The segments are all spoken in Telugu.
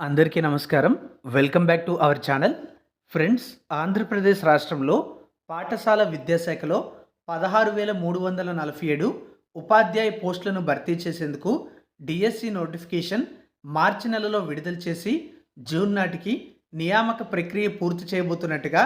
అందరికీ నమస్కారం. Welcome back to our channel. Friends Andhra Pradesh రాష్ట్రంలో పాఠశాల విద్యాశాఖలో పదహారు వేల మూడు వందల నలభై ఏడు ఉపాధ్యాయ పోస్టులను భర్తీ చేసేందుకు డిఎస్సి నోటిఫికేషన్ మార్చి నెలలో విడుదల చేసి జూన్ నాటికి నియామక ప్రక్రియ పూర్తి చేయబోతున్నట్టుగా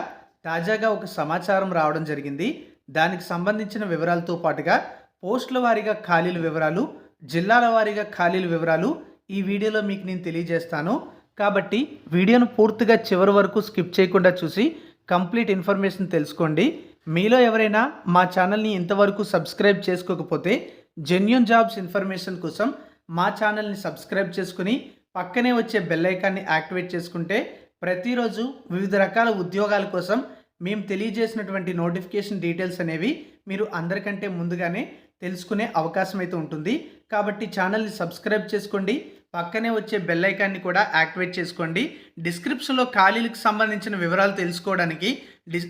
తాజాగా ఒక సమాచారం రావడం జరిగింది. దానికి సంబంధించిన వివరాలతో పాటుగా పోస్టుల వారీగా ఖాళీల వివరాలు జిల్లాల వారీగా ఖాళీల వివరాలు ఈ వీడియోలో మీకు నేను తెలియజేస్తాను. కాబట్టి వీడియోను పూర్తిగా చివరి వరకు స్కిప్ చేయకుండా చూసి కంప్లీట్ ఇన్ఫర్మేషన్ తెలుసుకోండి. మీలో ఎవరైనా మా ఛానల్ని ఇంతవరకు సబ్స్క్రైబ్ చేసుకోకపోతే జెన్యున్ జాబ్స్ ఇన్ఫర్మేషన్ కోసం మా ఛానల్ని సబ్స్క్రైబ్ చేసుకుని పక్కనే వచ్చే బెల్ ఐకాన్ని యాక్టివేట్ చేసుకుంటే ప్రతిరోజు వివిధ రకాల ఉద్యోగాల కోసం మేము తెలియజేసినటువంటి నోటిఫికేషన్ డీటెయిల్స్ అనేవి మీరు అందరికంటే ముందుగానే తెలుసుకునే అవకాశం అయితే ఉంటుంది. కాబట్టి ఛానల్ని సబ్స్క్రైబ్ చేసుకోండి. పక్కనే వచ్చే బెల్ ఐకాన్ని కూడా యాక్టివేట్ చేసుకోండి. డిస్క్రిప్షన్లో ఖాళీలకు సంబంధించిన వివరాలు తెలుసుకోవడానికి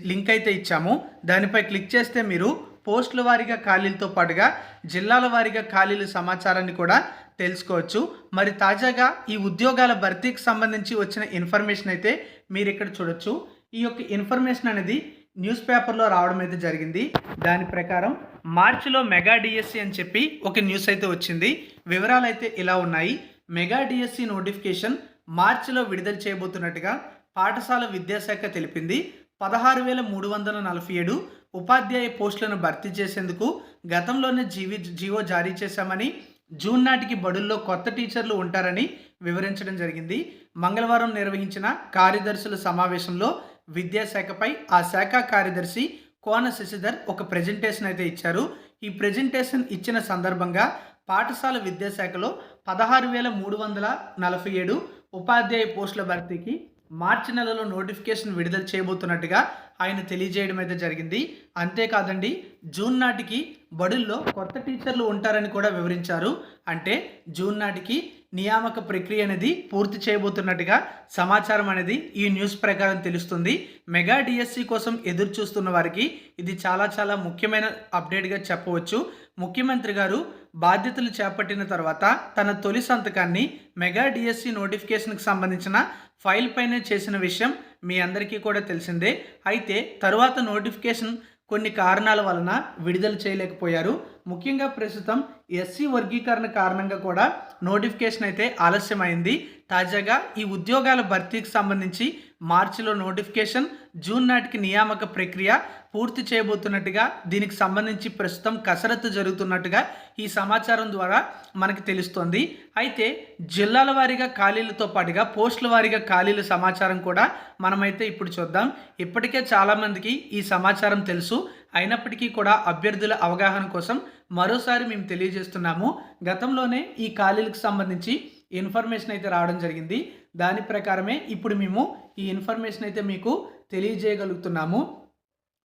లింక్ అయితే ఇచ్చాము. దానిపై క్లిక్ చేస్తే మీరు పోస్టుల వారీగా ఖాళీలతో పాటుగా జిల్లాల వారీగా ఖాళీల సమాచారాన్ని కూడా తెలుసుకోవచ్చు. మరి తాజాగా ఈ ఉద్యోగాల భర్తీకి సంబంధించి వచ్చిన ఇన్ఫర్మేషన్ అయితే మీరు ఇక్కడ చూడొచ్చు. ఈ యొక్క ఇన్ఫర్మేషన్ అనేది న్యూస్ పేపర్లో రావడం అయితే జరిగింది. దాని ప్రకారం మార్చిలో మెగా డిఎస్సి అని చెప్పి ఒక న్యూస్ అయితే వచ్చింది. వివరాలు అయితే ఇలా ఉన్నాయి. మెగా డిఎస్సి నోటిఫికేషన్ మార్చిలో విడుదల చేయబోతున్నట్టుగా పాఠశాల విద్యాశాఖ తెలిపింది. పదహారు వేల మూడు వందల నలభై ఏడు ఉపాధ్యాయ పోస్టులను భర్తీ చేసేందుకు గతంలోనే జీవి జీవో జారీ చేశామని జూన్ నాటికి బడుల్లో కొత్త టీచర్లు ఉంటారని వివరించడం జరిగింది. మంగళవారం నిర్వహించిన కార్యదర్శుల సమావేశంలో విద్యాశాఖపై ఆ శాఖ కార్యదర్శి కోన శశిధర్ ఒక ప్రజెంటేషన్ అయితే ఇచ్చారు. ఈ ప్రజెంటేషన్ ఇచ్చిన సందర్భంగా పాఠశాల విద్యాశాఖలో పదహారు వేల మూడు వందల నలభై ఏడు ఉపాధ్యాయ పోస్టుల భర్తీకి మార్చి నెలలో నోటిఫికేషన్ విడుదల చేయబోతున్నట్టుగా ఆయన తెలియజేయడం అయితే జరిగింది. అంతేకాదండి జూన్ నాటికి బడుల్లో కొత్త టీచర్లు ఉంటారని కూడా వివరించారు. అంటే జూన్ నాటికి నియామక ప్రక్రియ అనేది పూర్తి చేయబోతున్నట్టుగా సమాచారం అనేది ఈ న్యూస్ ప్రకారం తెలుస్తుంది. మెగా డిఎస్సి కోసం ఎదురు చూస్తున్న వారికి ఇది చాలా చాలా ముఖ్యమైన అప్డేట్గా చెప్పవచ్చు. ముఖ్యమంత్రి గారు బాధ్యతలు చేపట్టిన తర్వాత తన తొలి సంతకాన్ని మెగా డిఎస్సి నోటిఫికేషన్కి సంబంధించిన ఫైల్ పైనే చేసిన విషయం మీ అందరికీ కూడా తెలిసిందే. అయితే తరువాత నోటిఫికేషన్ కొన్ని కారణాల వలన విడుదల చేయలేకపోయారు. ముఖ్యంగా ప్రస్తుతం ఎస్సీ వర్గీకరణ కారణంగా కూడా నోటిఫికేషన్ అయితే ఆలస్యమైంది. తాజాగా ఈ ఉద్యోగాల భర్తీకి సంబంధించి మార్చిలో నోటిఫికేషన్ జూన్ నాటికి నియామక ప్రక్రియ పూర్తి చేయబోతున్నట్టుగా దీనికి సంబంధించి ప్రస్తుతం కసరత్తు జరుగుతున్నట్టుగా ఈ సమాచారం ద్వారా మనకి తెలుస్తోంది. అయితే జిల్లాల వారీగా ఖాళీలతో పాటుగా పోస్టుల వారీగా ఖాళీల సమాచారం కూడా మనమైతే ఇప్పుడు చూద్దాం. ఇప్పటికే చాలామందికి ఈ సమాచారం తెలుసు. అయినప్పటికీ కూడా అభ్యర్థుల అవగాహన కోసం మరోసారి మేము తెలియజేస్తున్నాము. గతంలోనే ఈ ఖాళీలకు సంబంధించి ఇన్ఫర్మేషన్ అయితే రావడం జరిగింది. దాని ప్రకారమే ఇప్పుడు మేము ఈ ఇన్ఫర్మేషన్ అయితే మీకు తెలియజేయగలుగుతున్నాము.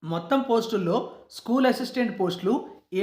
మొత్తం పోస్టుల్లో స్కూల్ అసిస్టెంట్ పోస్టులు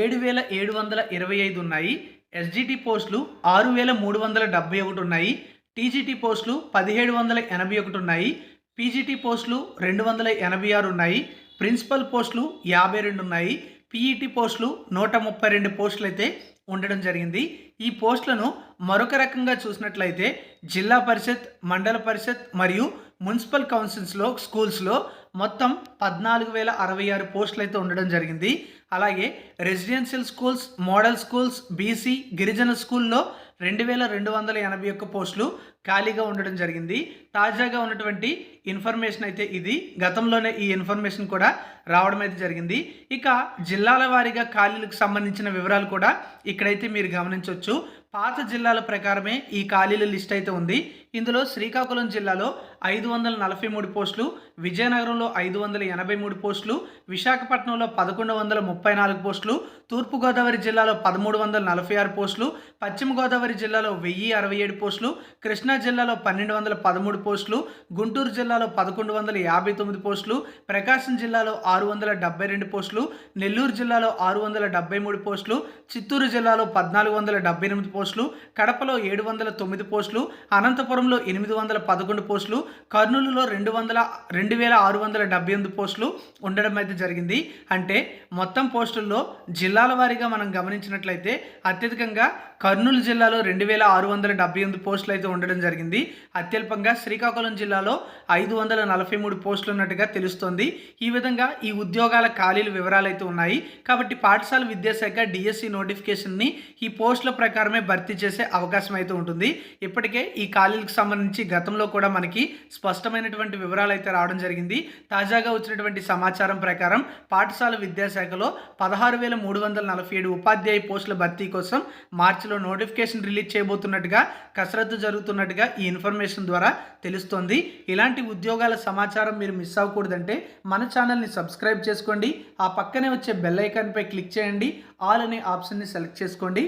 ఏడు వేల ఏడు వందల ఇరవై ఐదు ఉన్నాయి. ఎస్జిటి పోస్టులు ఆరు వేల మూడు వందల డెబ్బై ఒకటి ఉన్నాయి. టీజీటీ పోస్టులు పదిహేడు వందల ఎనభై ఒకటి ఉన్నాయి. పీజీటీ పోస్టులు రెండు వందల ఎనభై ఆరు ఉన్నాయి. ప్రిన్సిపల్ పోస్టులు యాభై రెండు ఉన్నాయి. పీఈటీ పోస్టులు నూట ముప్పై రెండు పోస్టులు అయితే ఉండడం జరిగింది. ఈ పోస్టులను మరొక రకంగా చూసినట్లయితే జిల్లా పరిషత్ మండల పరిషత్ మరియు మున్సిపల్ కౌన్సిల్స్లో స్కూల్స్లో మొత్తం పద్నాలుగు వేల అరవై ఆరు పోస్టులు అయితే ఉండడం జరిగింది. అలాగే residential schools model schools BC గిరిజన స్కూల్లో రెండు వేల రెండు వందల ఎనభై ఒక్క పోస్టులు ఖాళీగా ఉండడం జరిగింది. తాజాగా ఉన్నటువంటి ఇన్ఫర్మేషన్ అయితే ఇది. గతంలోనే ఈ ఇన్ఫర్మేషన్ కూడా రావడం అయితే జరిగింది. ఇక జిల్లాల వారీగా ఖాళీలకు సంబంధించిన వివరాలు కూడా ఇక్కడైతే మీరు గమనించవచ్చు పాత జిల్లాల ప్రకారమే ఈ ఖాళీల లిస్ట్ అయితే ఉంది. ఇందులో శ్రీకాకుళం జిల్లాలో ఐదు వందల నలభై మూడు పోస్టులు విజయనగరంలో ఐదు వందల ఎనభై మూడు పోస్టులు విశాఖపట్నంలో పదకొండు వందల ముప్పై నాలుగు పోస్టులు తూర్పుగోదావరి జిల్లాలో పదమూడు వందల నలభై ఆరు పోస్టులు పశ్చిమ గోదావరి జిల్లాలో వెయ్యి అరవై ఏడు పోస్టులు కృష్ణా జిల్లాలో పన్నెండు వందల పదమూడు పోస్టులు గుంటూరు జిల్లాలో పదకొండు వందల యాభై తొమ్మిది పోస్టులు ప్రకాశం జిల్లాలో ఆరు వందల డెబ్బై రెండు పోస్టులు నెల్లూరు జిల్లాలో ఆరు వందల డెబ్బై మూడు పోస్టులు చిత్తూరు జిల్లాలో పద్నాలుగు వందల డెబ్బై ఎనిమిది పోస్టులు కడపలో ఏడు వందల తొమ్మిది పోస్టులు అనంతపురం అనంతపురంలో ఎనిమిది వందల పదకొండు పోస్టులు కర్నూలులో రెండు వందల రెండు వేల ఆరు వందల డెబ్బై ఎనిమిది పోస్టులు ఉండడం అయితే జరిగింది. అంటే మొత్తం పోస్టుల్లో జిల్లాల వారీగా మనం గమనించినట్లయితే అత్యధికంగా కర్నూలు జిల్లాలో రెండు వేల ఆరు వందల డెబ్బై ఎనిమిది పోస్టులు అయితే ఉండడం జరిగింది. అత్యల్పంగా శ్రీకాకుళం జిల్లాలో ఐదు వందల నలభై మూడు పోస్టులు ఉన్నట్టుగా తెలుస్తోంది. ఈ విధంగా ఈ ఉద్యోగాల ఖాళీల వివరాలు అయితే ఉన్నాయి. కాబట్టి పాఠశాల విద్యాశాఖ డిఎస్సి నోటిఫికేషన్ని ఈ పోస్టుల ప్రకారమే భర్తీ చేసే అవకాశం అయితే ఉంటుంది. ఇప్పటికే ఈ ఖాళీలకు సంబంధించి గతంలో కూడా మనకి స్పష్టమైనటువంటి వివరాలు అయితే రావడం జరిగింది. తాజాగా వచ్చినటువంటి సమాచారం ప్రకారం పాఠశాల విద్యాశాఖలో పదహారు వేల మూడు వందల నలభై ఏడు ఉపాధ్యాయ పోస్టుల భర్తీ కోసం మార్చిలో నోటిఫికేషన్ రిలీజ్ చేయబోతున్నట్టుగా కసరత్తు జరుగుతున్నట్టుగా ఈ ఇన్ఫర్మేషన్ ద్వారా తెలుస్తోంది. ఇలాంటి ఉద్యోగాల సమాచారం మీరు మిస్ అవ్వకూడదంటే మన ఛానల్ని సబ్స్క్రైబ్ చేసుకోండి. ఆ పక్కనే వచ్చే బెల్ ఐకాన్పై క్లిక్ చేయండి. ఆల్ అనే ఆప్షన్ని సెలెక్ట్ చేసుకోండి.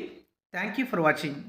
Thank you for watching.